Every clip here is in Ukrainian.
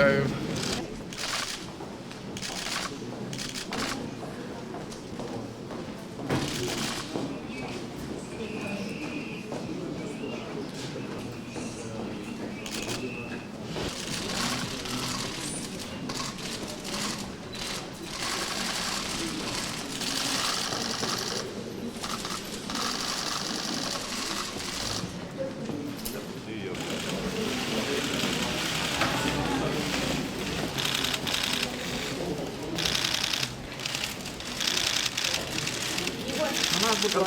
so Вітаю.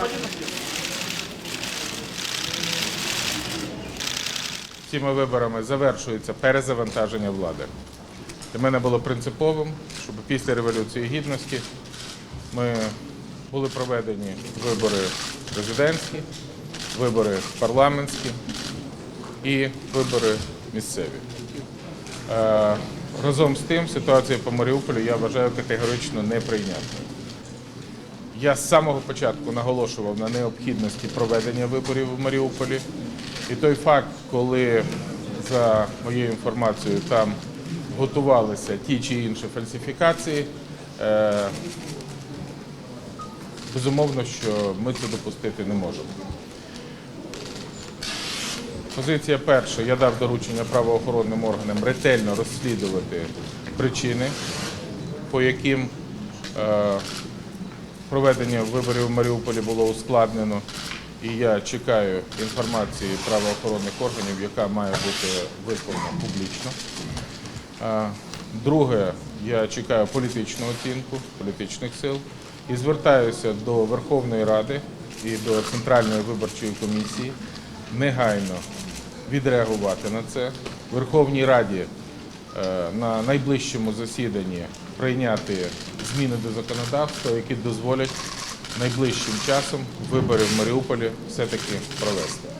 Цими виборами завершується перезавантаження влади. Для мене було принциповим, щоб після Революції Гідності ми були проведені вибори президентські, вибори парламентські і вибори місцеві. Е, Разом з тим, ситуація по Маріуполю я вважаю категорично неприйнятною. Я з самого початку наголошував на необхідності проведення виборів у Маріуполі. І той факт, коли за моєю інформацією там готувалися ті чи інші фальсифікації, е, безумовно, що ми це допустити не можемо. Позиція перша. Я дав доручення правоохоронним органам ретельно розслідувати причини, по яким е, проведення виборів в Маріуполі було ускладнено. І я чекаю інформації правоохоронних органів, яка має бути висловлена публічно. Друге, я чекаю політичну оцінку політичних сил і звертаюся до Верховної Ради і до Центральної виборчої комісії негайно відреагувати на це. Верховній Раді на найближчому засіданні прийняти зміни до законодавства, які дозволять найближчим часом вибори в Маріуполі все-таки провести.